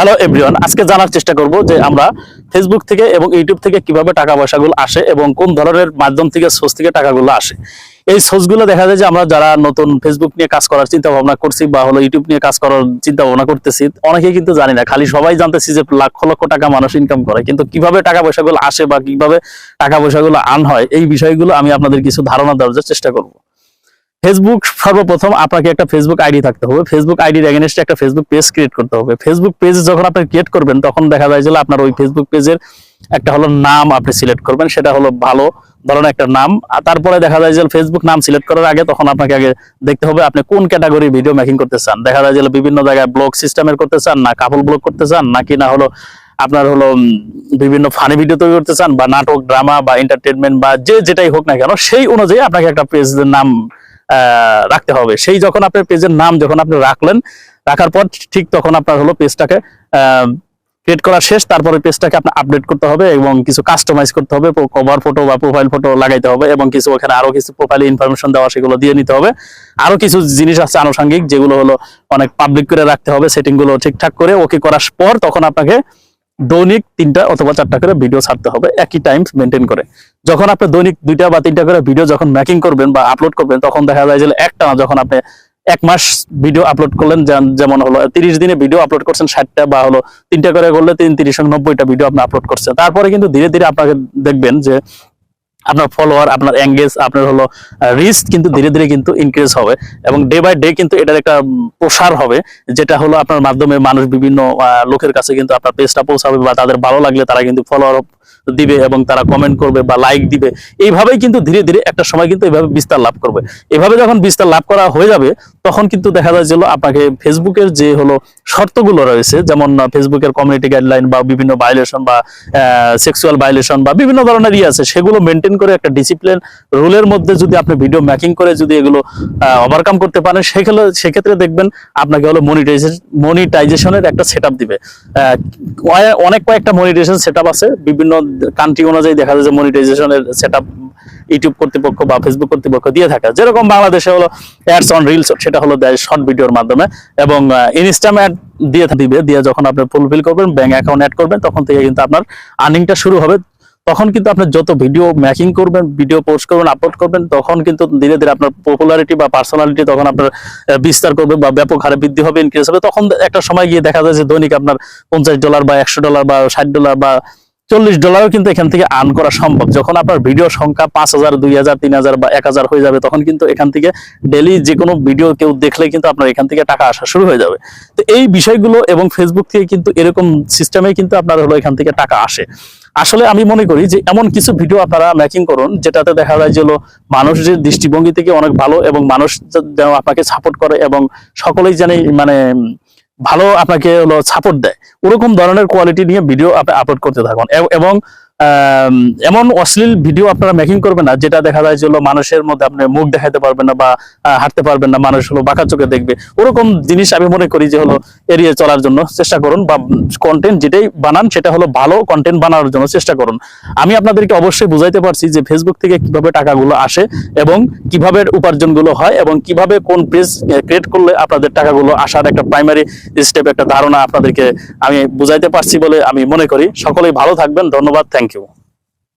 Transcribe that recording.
Hello everyone আজকে জানার চেষ্টা করব যে আমরা ফেসবুক থেকে এবং ইউটিউব থেকে কীভাবে টাকা পয়সাগুলো আসে এবং কোন ধরনের মাধ্যম থেকে সোর্স থেকে টাকাগুলো আসে। এই সোর্সগুলো দেখা যায় যে আমরা যারা নতুন ফেসবুক নিয়ে কাজ করার চিন্তা ভাবনা করছি বা হলো ইউটিউব নিয়ে কাজ করার চিন্তা ভাবনা করতেছি অনেকেই কিন্তু জানি না। খালি সবাই জানতেছি যে লক্ষ লক্ষ টাকা মানুষ ইনকাম করে। কিন্তু কীভাবে টাকা পয়সাগুলো আসে বা কীভাবে টাকা পয়সাগুলো আন হয়, এই বিষয়গুলো আমি আপনাদের কিছু ধারণা দেওয়ার চেষ্টা করব। ফেসবুক সর্বপ্রথম আপনাকে একটা ফেসবুক আইডি থাকতে হবে। ফেসবুক আইডির এগেনস্টে একটা ফেসবুক পেজ ক্রিয়েট করতে হবে। ফেসবুক পেজ যখন আপনি ক্রিয়েট করবেন, তখন দেখা যায় যে আপনার ওই ফেসবুক পেজের একটা হলো নাম আপনি সিলেক্ট করবেন, সেটা হলো ভালো ধরনের একটা নাম। আর তারপরে দেখা যায় যে ফেসবুক নাম সিলেক্ট করার আগে তখন আপনাকে আগে দেখতে হবে আপনি কোন ক্যাটাগরি ভিডিও মেকিং করতে চান। দেখা যায় যে বিভিন্ন জায়গায় ব্লগ সিস্টেমের করতে চান, না কাপল ব্লগ করতে চান নাকি না হলো আপনার হলো বিভিন্ন ফানি ভিডিও তৈরি করতে চান বা নাটক ড্রামা বা এন্টারটেনমেন্ট বা যে যেটাই হোক না কেন, সেই অনুযায়ী আপনাকে একটা পেজের নাম রাখতে হবে। সেই যখন আপনার পেজের নাম যখন আপনি রাখলেন, রাখার পর ঠিক তখন আপনার হলো পেজটাকে ক্রিয়েট করা শেষ, তারপরে পেজটাকে আপনি আপডেট করতে হবে এবং কিছু কাস্টমাইজ করতে হবে কভার ফটো বা প্রোফাইল ফটো লাগাইতে হবে এবং কিছু ওখানে আরও কিছু প্রোফাইলে ইনফরমেশন দেওয়া সেগুলো দিয়ে নিতে হবে। আরও কিছু জিনিস আছে আনুষঙ্গিক, যেগুলো হলো অনেক পাবলিক করে রাখতে হবে সেটিংগুলো ঠিকঠাক করে ওকে করার পর তখন আপনাকে দৈনিক তিনটা অথবা চারটা করে ভিডিও ছাড়তে হবে, একই টাইম মেনটেন করে। যখন আপনি দৈনিক দুইটা বা তিনটা করে ভিডিও যখন মেকিং করবেন বা আপলোড করবেন, তখন দেখা যায় যে একটা না, যখন আপনি এক মাস ভিডিও আপলোড করলেন যেমন- যেমন হলো তিরিশ দিনে ভিডিও আপলোড করছেন ষাটটা বা হলো তিনটা করে করলে তিন তিরিশ নব্বইটা ভিডিও আপনি আপলোড করছেন। তারপরে কিন্তু ধীরে ধীরে আপনাকে দেখবেন যে আপনার ফলোয়ার আপনার এঙ্গেজ আপনার হলো রিস্ক কিন্তু ধীরে ধীরে কিন্তু ইনক্রিজ হবে এবং ডে বাই ডে কিন্তু এটার একটা প্রসার হবে, যেটা হলো আপনার মাধ্যমে মানুষ বিভিন্ন লোকের কাছে কিন্তু আপনার পেজটা পৌঁছাবে বা তাদের ভালো লাগলে তারা কিন্তু ফলোয়ার দিবে এবং তারা কমেন্ট করবে বা লাইক দিবে। এইভাবেই কিন্তু ধীরে ধীরে একটা সময় কিন্তু এইভাবে বিস্তার লাভ করবে। এভাবে যখন বিস্তার লাভ করা হয়ে যাবে, তখন কিন্তু দেখা যায় যে আপনাকে ফেসবুকের যে হলো শর্তগুলো রয়েছে, যেমন ফেসবুকের কমিউনিটি গাইডলাইন বা বিভিন্ন ভায়োলেশন বা সেক্সুয়াল ভায়োলেশন বা বিভিন্ন ধরনের ইয়ে আছে, সেগুলো মেনটেন করে একটা ডিসিপ্লিন রুলের মধ্যে যদি আপনি ভিডিও মেকিং করে যদি এগুলো ওভারকাম করতে পারেন সেগুলো সেক্ষেত্রে দেখবেন আপনাকে হলো মনিটাইজেশন মনিটাইজেশনের একটা সেট দিবে। অনেক কয়েকটা মনিটাইজেশন সেট আছে, বিভিন্ন কান্ট্রি অনুযায়ী দেখা যায় যে মনিটাইজেশনের সেট ইউটিউব কর্তৃপক্ষ বা ফেসবুক কর্তৃপক্ষ দিয়ে থাকে। যেরকম বাংলাদেশে হলো অ্যাডস অন রিলস সেটা হলো দেয় শর্ট ভিডিওর মাধ্যমে এবং ইনস্টাম অ্যাড দিয়ে দিবে দিয়ে যখন আপনি ফুলফিল করবেন ব্যাংক অ্যাকাউন্ট অ্যাড করবেন, তখন থেকে কিন্তু আপনার আর্নিংটা শুরু হবে। তখন কিন্তু আপনি যত ভিডিও মেকিং করবেন ভিডিও পোস্ট করবেন আপলোড করবেন, তখন কিন্তু ধীরে ধীরে আপনার পপুলারিটি বা পার্সোনালিটি তখন আপনার বিস্তার করবে বা ব্যাপক হারে বৃদ্ধি হবে ইনক্রিজ হবে। তখন একটা সময় গিয়ে দেখা যায় যে দৈনিক আপনার পঞ্চাশ ডলার বা একশো ডলার বা ষাট ডলার বা চল্লিশ ডলারও কিন্তু এখান থেকে আর্ন করা সম্ভব। যখন আপনার ভিডিও সংখ্যা পাঁচ হাজার, দুই হাজার, তিন হাজার বা এক হাজার হয়ে যাবে, তখন কিন্তু এখান থেকে ডেলি যে কোনো ভিডিও কেউ দেখলে কিন্তু আপনার এখান থেকে টাকা আসা শুরু হয়ে যাবে। তো এই বিষয়গুলো এবং ফেসবুক থেকে কিন্তু এরকম সিস্টেমে কিন্তু আপনার হলো এখান থেকে টাকা আসে। আসলে আমি মনে করি যে এমন কিছু ভিডিও আপনারা মেকিং করুন, যেটাতে দেখা যায় যে মানুষের দৃষ্টিভঙ্গি থেকে অনেক ভালো এবং মানুষ যেন আপনাকে সাপোর্ট করে এবং সকলেই জানে মানে ভালো আপনাকে হলো সাপোর্ট দেয়। ওরকম ধরনের কোয়ালিটি নিয়ে ভিডিও আপনি আপলোড করতে থাকুন। এবং এমন অশ্লীল ভিডিও আপনারা মেকিং করবেন না, যেটা দেখা যায় যে মানুষের মধ্যে আপনি মুখ দেখাতে পারবেন না বা হাঁটতে পারবেন না, মানুষ হলো বাঁকা চোখে দেখবে। ওরকম জিনিস আমি মনে করি যে হলো এড়িয়ে চলার জন্য চেষ্টা করুন বা কন্টেন্ট যেটাই বানান, সেটা হলো ভালো কন্টেন্ট বানানোর জন্য চেষ্টা করুন। আমি আপনাদেরকে অবশ্যই বুঝাইতে পারছি যে ফেসবুক থেকে কীভাবে টাকাগুলো আসে এবং কীভাবে উপার্জনগুলো হয় এবং কীভাবে কোন পেজ ক্রিয়েট করলে আপনাদের টাকাগুলো আসার একটা প্রাইমারি স্টেপ একটা ধারণা আপনাদেরকে আমি বুঝাইতে পারছি বলে আমি মনে করি। সকলেই ভালো থাকবেন, ধন্যবাদ থ্যাংক Thank you.